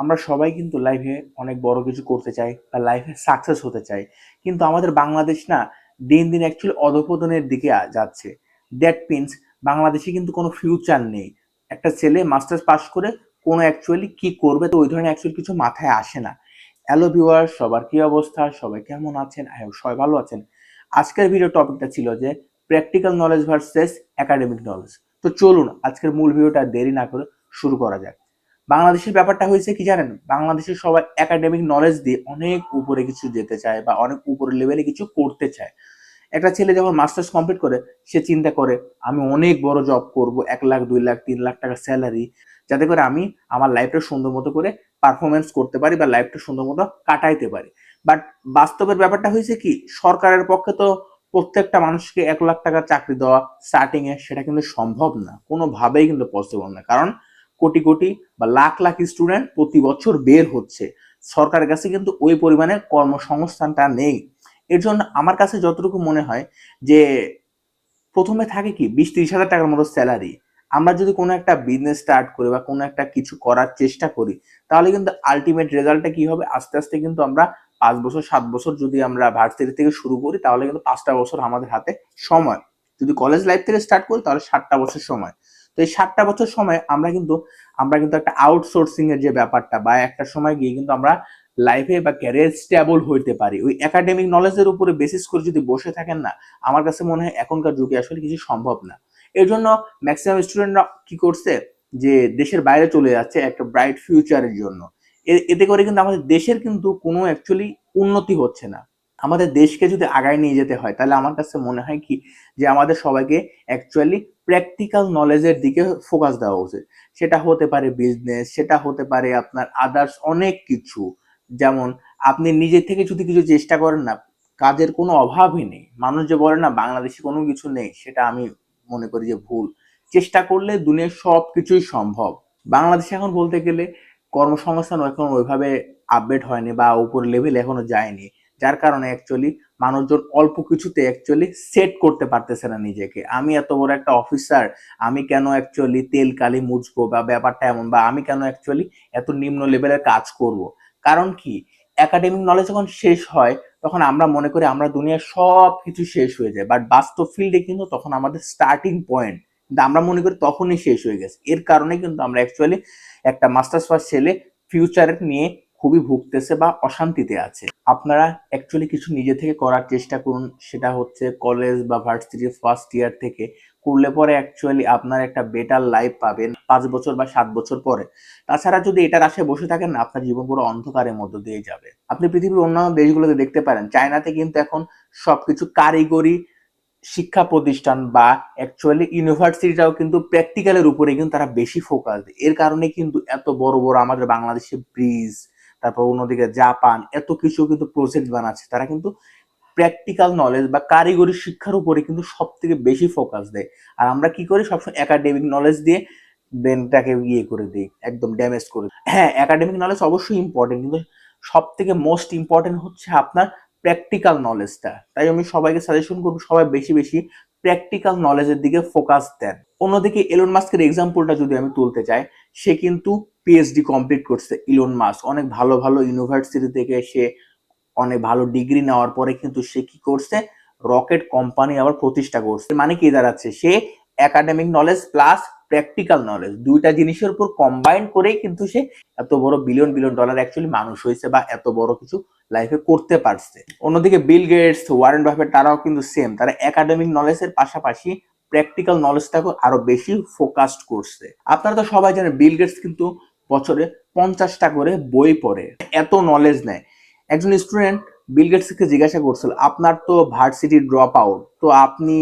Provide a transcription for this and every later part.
আমরা সবাই কিন্তু লাইফে অনেক বড় কিছু করতে চাই বা লাইফে সাকসেস হতে চাই। কিন্তু আমাদের বাংলাদেশ না দিন দিন অ্যাকচুয়ালি অধপতনের দিকে যাচ্ছে। দ্যাট মিনস বাংলাদেশে কিন্তু কোনো ফিউচার নেই। একটা ছেলে মাস্টার্স পাস করে কোনো অ্যাকচুয়ালি কি করবে তো ওই ধরনের অ্যাকচুয়ালি কিছু মাথায় আসে না। হ্যালো ভিউয়ার সবার কি অবস্থা? সবাই কেমন আছেন? আই সবাই ভালো আছেন। আজকের ভিডিও টপিকটা ছিল যে practical knowledge versus academic knowledge তো চলুন আজকের মূল ভিডিওটা দেরি না করে শুরু করা যাক। বাংলাদেশের ব্যাপারটা হয়েছে কি জানেন? বাংলাদেশের সবাই একাডেমিক নলেজ দিয়ে অনেক উপরে কিছু যেতে চায় বা অনেক উপরে লেভেলে কিছু করতে চায়। একটা ছেলে যখন মাস্টার্স কমপ্লিট করে, সে চিন্তা করে, আমি অনেক বড় জব করব, এক লাখ, দুই লাখ, তিন লাখ টাকা স্যালারি যাতে করে আমি আমার লাইফটা সুন্দর মতো করে পারফরমেন্স করতে পারি বা লাইফটা সুন্দর মতো কাটাইতে পারি। বাট বাস্তবের ব্যাপারটা হয়েছে কি, সরকারের পক্ষে তো প্রত্যেকটা মানুষকে এক লাখ টাকার চাকরি দেওয়া স্টার্টিং এ সেটা কিন্তু সম্ভব না। কোনোভাবেই কিন্তু পসিবল না। কারণ কোটি কোটি বা লাখ লাখ স্টুডেন্ট প্রতি বছর বের হচ্ছে। সরকারের কাছে কিন্তু ওই পরিমাণে কর্মসংস্থানটা নেই। এর জন্য আমার কাছে যতটুকু মনে হয় যে, প্রথমে থাকে কি, বিশ ত্রিশ হাজার টাকার মতো স্যালারি আমরা যদি কোনো একটা বিজনেস স্টার্ট করি বা কোনো একটা কিছু করার চেষ্টা করি, তাহলে কিন্তু আলটিমেট রেজাল্টটা কি হবে? আস্তে আস্তে কিন্তু আমরা পাঁচ বছর, সাত বছর যদি আমরা ভার্সিটি থেকে শুরু করি, তাহলে কিন্তু পাঁচটা বছর আমাদের হাতে সময়। যদি কলেজ লাইফ থেকে স্টার্ট করি, তাহলে সাতটা বছর সময়। এই সাতটা বছর সময় আমরা কিন্তু আমরা কিন্তু একটা আউটসোর্সিং এর যে ব্যাপারটা বা একটা সময় গিয়ে কিন্তু আমরা লাইফে বা ক্যারিয়ার স্টেবল হইতে পারি। ওই একাডেমিক নলেজের উপরে বেসিস করে যদি বসে থাকেন না, আমার কাছে মনে হয় এখনকার যুগে আসলে কিছু সম্ভব না। এর জন্য ম্যাক্সিমাম স্টুডেন্টরা কি করছে? যে দেশের বাইরে চলে যাচ্ছে একটা ব্রাইট ফিউচারের জন্য। এতে করে কিন্তু আমাদের দেশের কিন্তু কোনো অ্যাকচুয়ালি উন্নতি হচ্ছে না। আমাদের দেশকে যদি আগায় নিয়ে যেতে হয়, তাহলে আমার কাছে মনে হয় কি? যে আমাদের সবাইকে অ্যাকচুয়ালি প্র্যাকটিক্যাল নলেজের দিকে ফোকাস দেওয়া উচিত। সেটা হতে পারে বিজনেস সেটা হতে পারে আপনার আদার্স অনেক কিছু। যেমন, আপনি নিজে থেকে যদি কিছু চেষ্টা করেন না, কাজের কোনো অভাবই নেই। মানুষ যে বলে না, বাংলাদেশে কোনো কিছু নেই সেটা আমি মনে করি যে ভুল। চেষ্টা করলে দুনিয়ার সব কিছুই সম্ভব। বাংলাদেশে এখন বলতে গেলে কর্মসংস্থান এখন ওইভাবে আপডেট হয়নি বা উপর লেভেল এখনও যায়নি। যার কারণে অ্যাকচুয়ালি মানুষজন অল্প কিছুতে অ্যাকচুয়ালি সেট করতে পারতেছে না নিজেকে। আমি এত বড় একটা অফিসার আমি কেন অ্যাকচুয়ালি তেল কালি মুছবো বা ব্যাপারটা এমন বা আমি কেন অ্যাকচুয়ালি এত নিম্ন লেভেলের কাজ করব? কারণ কি? একাডেমিক নলেজ যখন শেষ হয়, তখন আমরা মনে করি আমরা দুনিয়ার সব কিছু শেষ হয়ে যায়। বাট বাস্তব ফিল্ডে কিন্তু তখন আমাদের স্টার্টিং পয়েন্ট কিন্তু আমরা মনে করি তখনই শেষ হয়ে গেছে। এর কারণে কিন্তু আমরা অ্যাকচুয়ালি একটা মাস্টার্স পাস ছেলে ফিউচার নিয়ে খুবই ভুগতেছে বা অশান্তিতে আছে। আপনারা অ্যাকচুয়ালি কিছু নিজে থেকে করার চেষ্টা করুন। সেটা হচ্ছে কলেজ বা ভার্সিটির ফার্স্ট ইয়ার থেকে করলে পরে অ্যাকচুয়ালি আপনার একটা বেটার লাইফ পাবেন পাঁচ বছর বা সাত বছর পরে। তাছাড়া যদি এটার আশায় বসে থাকেন না আপনার জীবন পুরো অন্ধকারের মধ্য দিয়ে যাবে। আপনি পৃথিবীর অন্যান্য দেশগুলোতে দেখতে পারেন, চায়নাতে কিন্তু এখন সবকিছু কারিগরি শিক্ষা প্রতিষ্ঠান বা অ্যাকচুয়ালি ইউনিভার্সিটিটাও কিন্তু প্র্যাকটিক্যালের উপরে কিন্তু তারা বেশি ফোকাস দেয় এর কারণে কিন্তু এত বড় বড় আমাদের বাংলাদেশে ব্রিজ তারপর অন্যদিকে জাপান, এত কিছু কিন্তু প্রজেক্ট বানাচ্ছে। তারা কিন্তু প্র্যাকটিক্যাল নলেজ বা কারিগরি শিক্ষার উপরে কিন্তু সব থেকে বেশি ফোকাস দেয়। আর আমরা কি করি? সবসময় একাডেমিক নলেজ দিয়ে ব্রেনটাকে ইয়ে করে দিই, একদম ড্যামেজ করে। হ্যাঁ একাডেমিক নলেজ অবশ্যই ইম্পর্টেন্ট কিন্তু সব থেকে মোস্ট ইম্পর্টেন্ট হচ্ছে আপনার প্র্যাকটিক্যাল নলেজটা তাই আমি সবাইকে সাজেশন করব, সবাই বেশি বেশি প্র্যাকটিক্যাল নলেজের দিকে ফোকাস দেন। অন্যদিকে এলন মাস্কের এক্সাম্পলটা যদি আমি তুলতে চাই, সে কিন্তু পিএইচডি কমপ্লিট করছে ইলন মাস্ক অনেক ভালো ভালো ইউনিভার্সিটি থেকে সে অনেক ভালো ডিগ্রি নেওয়ার পরে কিন্তু সে কি করছে? রকেট কোম্পানি আবার প্রতিষ্ঠা করছে। মানে কি দাঁড়াচ্ছে? সে academic knowledge plus practical knowledge দুইটা জিনিসের উপর কম্বাইন করেই কিন্তু সে এত বড় বিলিয়ন বিলিয়ন ডলার অ্যাকচুয়ালি মানুষ হয়েছে বা এত বড় কিছু লাইফে করতে পারছে। অন্যদিকে বিল গেটস ওয়ারেন বাফেট তারাও কিন্তু সেম তারা একাডেমিক নলেজের পাশাপাশি প্র্যাকটিক্যাল নলেজটাকে আরও বেশি ফোকাসড করছে। আপনারা তো সবাই জানেন বিল গেটস কিন্তু বছরে পঞ্চাশটা করে বই পড়ে। এত নলেজ নেয়। একজন স্টুডেন্ট বিল গেটসকে জিজ্ঞাসা করছিল, আপনার তো ভার্সিটি ড্রপ আউট তো আপনি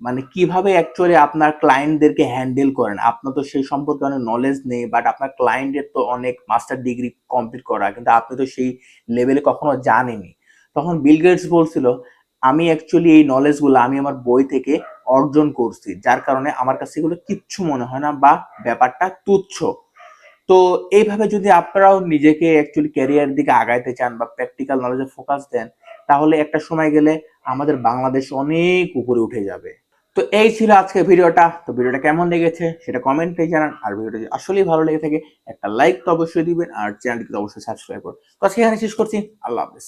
মানে কীভাবে অ্যাকচুয়ালি আপনার ক্লায়েন্টদেরকে হ্যান্ডেল করেন? আপনার তো সেই সম্পর্কে অনেক নলেজ নেই বাট আপনার ক্লায়েন্টের তো অনেক মাস্টার ডিগ্রি কমপ্লিট করা, কিন্তু আপনি তো সেই লেভেলে কখনো জানেনি তখন বিল গেটস বলছিল, আমি অ্যাকচুয়ালি এই নলেজগুলো আমি আমার বই থেকে অর্জন করছি, যার কারণে আমার কাছে এগুলো কিচ্ছু মনে হয় না বা ব্যাপারটা তুচ্ছ। তো এইভাবে যদি আপনারাও নিজেকে অ্যাকচুয়ালি ক্যারিয়ার দিকে আগাইতে চান বা প্র্যাকটিক্যাল নলেজে ফোকাস দেন, তাহলে একটা সময় গেলে আমাদের বাংলাদেশ অনেক উপরে উঠে যাবে। তো এই ছিল আজকে ভিডিওটা। তো ভিডিওটা কেমন লেগেছে সেটা কমেন্টে জানান। আর ভিডিওটা যদি আসলেই ভালো লেগে থাকে, একটা লাইক তো অবশ্যই দিবেন আর চ্যানেলটিকে অবশ্যই সাবস্ক্রাইব করুন। তো এখানে শেষ করছি। আল্লাহ হাফেজ।